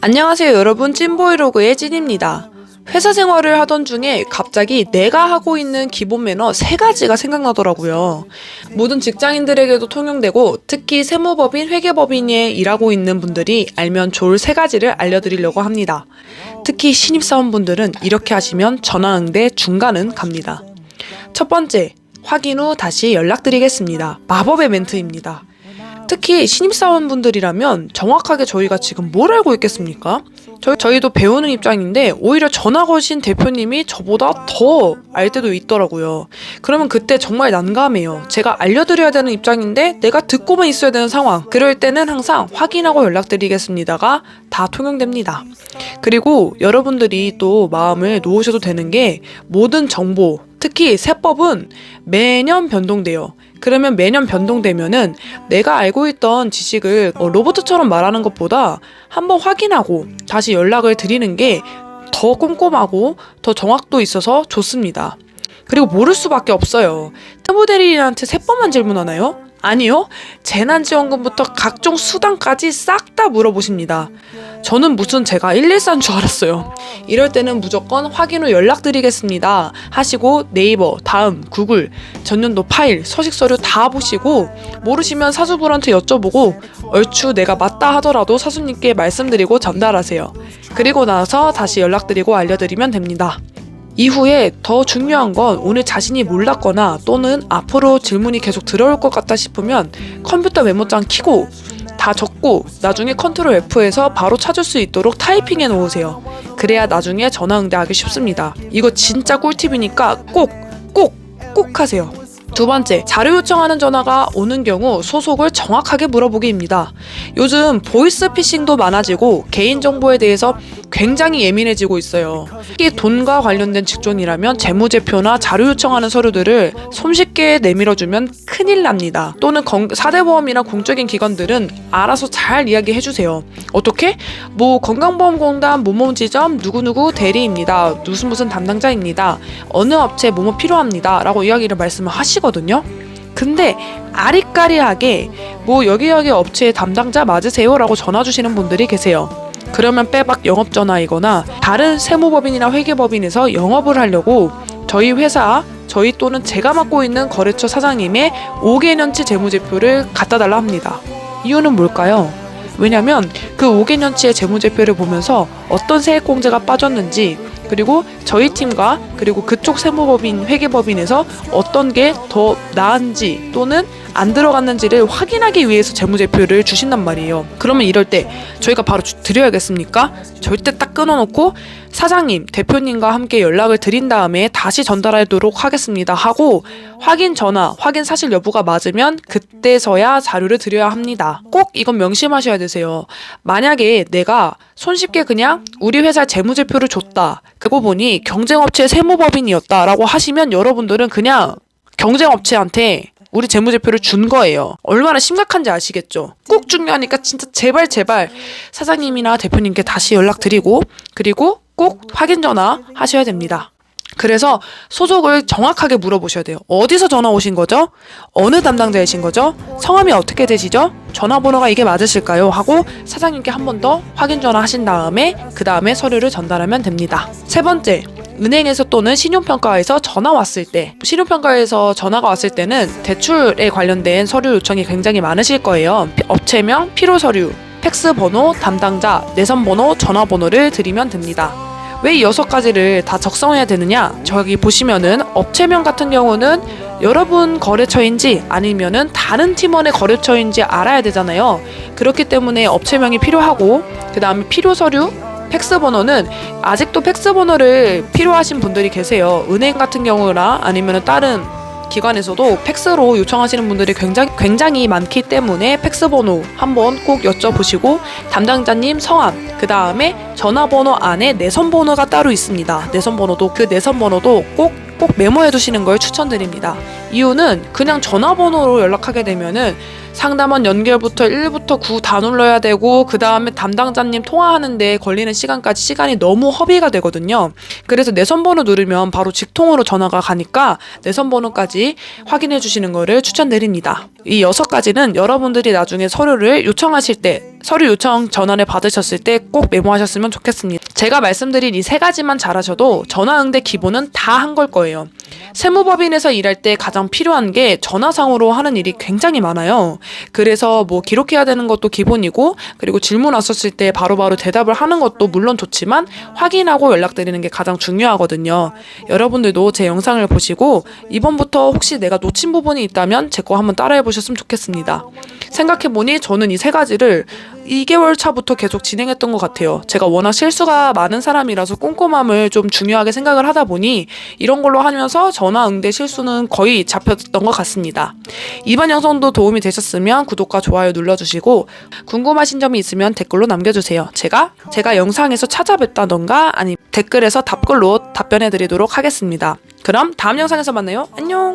안녕하세요 여러분 찐보이로그의 찐입니다. 회사 생활을 하던 중에 갑자기 내가 하고 있는 기본 매너 세 가지가 생각나더라고요. 모든 직장인들에게도 통용되고 특히 세무법인, 회계법인에 일하고 있는 분들이 알면 좋을 세 가지를 알려드리려고 합니다. 특히 신입사원분들은 이렇게 하시면 전화응대 중간은 갑니다. 첫 번째, 확인 후 다시 연락드리겠습니다. 마법의 멘트입니다. 특히 신입사원분들이라면 정확하게 저희가 지금 뭘 알고 있겠습니까? 저희, 저희도 배우는 입장인데 오히려 전화 거신 대표님이 저보다 더 알 때도 있더라고요. 그러면 그때 정말 난감해요. 제가 알려드려야 되는 입장인데 내가 듣고만 있어야 되는 상황. 그럴 때는 항상 확인하고 연락드리겠습니다가 다 통용됩니다. 그리고 여러분들이 또 마음을 놓으셔도 되는 게 모든 정보, 특히 세법은 매년 변동돼요. 그러면 매년 변동되면은 내가 알고 있던 지식을 어, 로봇처럼 말하는 것보다 한번 확인하고 다시 연락을 드리는 게 더 꼼꼼하고 더 정확도 있어서 좋습니다. 그리고 모를 수밖에 없어요. 세무대리인한테 세법만 질문하나요? 아니요. 재난지원금부터 각종 수당까지 싹 다 물어보십니다. 저는 무슨 제가 114인 줄 알았어요. 이럴 때는 무조건 확인 후 연락드리겠습니다. 하시고 네이버, 다음, 구글, 전년도 파일, 서식 서류 다 보시고 모르시면 사수분한테 여쭤보고 얼추 내가 맞다 하더라도 사수님께 말씀드리고 전달하세요. 그리고 나서 다시 연락드리고 알려드리면 됩니다. 이후에 더 중요한 건 오늘 자신이 몰랐거나 또는 앞으로 질문이 계속 들어올 것 같다 싶으면 컴퓨터 메모장 키고 다 적고 나중에 컨트롤 F에서 바로 찾을 수 있도록 타이핑해 놓으세요. 그래야 나중에 전화 응대하기 쉽습니다. 이거 진짜 꿀팁이니까 꼭, 꼭, 꼭 하세요. 두 번째, 자료 요청하는 전화가 오는 경우 소속을 정확하게 물어보기입니다. 요즘 보이스 피싱도 많아지고 개인정보에 대해서 굉장히 예민해지고 있어요. 특히 돈과 관련된 직종이라면 재무제표나 자료 요청하는 서류들을 손쉽게 내밀어주면 큰일 납니다. 또는 건- 사대보험이나 공적인 기관들은 알아서 잘 이야기해주세요. 어떻게? 뭐 건강보험공단 모모지점 누구누구 대리입니다. 무슨 무슨 담당자입니다. 어느 업체 뭐뭐 필요합니다. 라고 이야기를 말씀을 하시거든요. 근데 아리까리하게 뭐 여기 여기 업체의 담당자 맞으세요? 라고 전화 주시는 분들이 계세요. 그러면 빼박 영업 전화이거나 다른 세무법인이나 회계법인에서 영업을 하려고 저희 회사 저희 또는 제가 맡고 있는 거래처 사장님의 5개년치 재무제표를 갖다 달라 합니다. 이유는 뭘까요? 왜냐면 그 5개년치의 재무제표를 보면서 어떤 세액공제가 빠졌는지 그리고 저희 팀과 그리고 그쪽 세무법인 회계법인에서 어떤 게 더 나은지 또는 안 들어갔는지를 확인하기 위해서 재무제표를 주신단 말이에요. 그러면 이럴 때 저희가 바로 주- 드려야겠습니까? 절대 딱 끊어놓고 사장님, 대표님과 함께 연락을 드린 다음에 다시 전달하도록 하겠습니다 하고 확인 전화, 확인 사실 여부가 맞으면 그때서야 자료를 드려야 합니다. 꼭 이건 명심하셔야 되세요. 만약에 내가 손쉽게 그냥 우리 회사 재무제표를 줬다. 그거 보니 경쟁업체 세무법인이었다라고 하시면 여러분들은 그냥 경쟁업체한테 우리 재무제표를 준 거예요. 얼마나 심각한지 아시겠죠? 꼭 중요하니까 진짜 제발 제발 사장님이나 대표님께 다시 연락드리고 그리고 꼭 확인 전화 하셔야 됩니다. 그래서 소속을 정확하게 물어보셔야 돼요. 어디서 전화 오신 거죠? 어느 담당자이신 거죠? 성함이 어떻게 되시죠? 전화번호가 이게 맞으실까요? 하고 사장님께 한 번 더 확인 전화 하신 다음에 그 다음에 서류를 전달하면 됩니다. 세 번째, 은행에서 또는 신용평가에서 전화 왔을 때 신용평가에서 전화가 왔을 때는 대출에 관련된 서류 요청이 굉장히 많으실 거예요. 피- 업체명, 필요 서류, 팩스 번호, 담당자, 내선 번호, 전화번호를 드리면 됩니다. 왜 이 여섯 가지를 다 적성해야 되느냐? 저기 보시면은 업체명 같은 경우는 여러분 거래처인지 아니면은 다른 팀원의 거래처인지 알아야 되잖아요. 그렇기 때문에 업체명이 필요하고 그 다음에 필요 서류 팩스 번호는 아직도 팩스 번호를 필요하신 분들이 계세요. 은행 같은 경우나 아니면 다른 기관에서도 팩스로 요청하시는 분들이 굉장히 굉장히 많기 때문에 팩스 번호 한번 꼭 여쭤보시고 담당자님 성함 그 다음에 전화번호 안에 내선 번호가 따로 있습니다. 내선 번호도 그 내선 번호도 꼭 꼭 메모해 두시는 걸 추천드립니다. 이유는 그냥 전화번호로 연락하게 되면은 상담원 연결부터 1부터 9다 눌러야 되고 그 다음에 담당자님 통화하는데 걸리는 시간까지 시간이 너무 허비가 되거든요. 그래서 내선 번호 누르면 바로 직통으로 전화가 가니까 내선 번호까지 확인해 주시는 거를 추천드립니다. 이 여섯 가지는 여러분들이 나중에 서류를 요청하실 때 서류 요청 전화를 받으셨을 때 꼭 메모하셨으면 좋겠습니다. 제가 말씀드린 이 세 가지만 잘하셔도 전화 응대 기본은 다 한 걸 거예요. 세무법인에서 일할 때 가장 필요한 게 전화상으로 하는 일이 굉장히 많아요. 그래서 뭐 기록해야 되는 것도 기본이고 그리고 질문 왔었을 때 바로바로 대답을 하는 것도 물론 좋지만 확인하고 연락드리는 게 가장 중요하거든요. 여러분들도 제 영상을 보시고 이번부터 혹시 내가 놓친 부분이 있다면 제 거 한번 따라해 보셨으면 좋겠습니다. 생각해보니 저는 이 세 가지를 2개월 차부터 계속 진행했던 것 같아요. 제가 워낙 실수가 많은 사람이라서 꼼꼼함을 좀 중요하게 생각을 하다 보니 이런 걸로 하면서 전화 응대 실수는 거의 잡혔던 것 같습니다. 이번 영상도 도움이 되셨으면 구독과 좋아요 눌러주시고 궁금하신 점이 있으면 댓글로 남겨주세요. 제가 제가 영상에서 찾아뵙다던가 아니 댓글에서 답글로 답변해 드리도록 하겠습니다. 그럼 다음 영상에서 만나요. 안녕.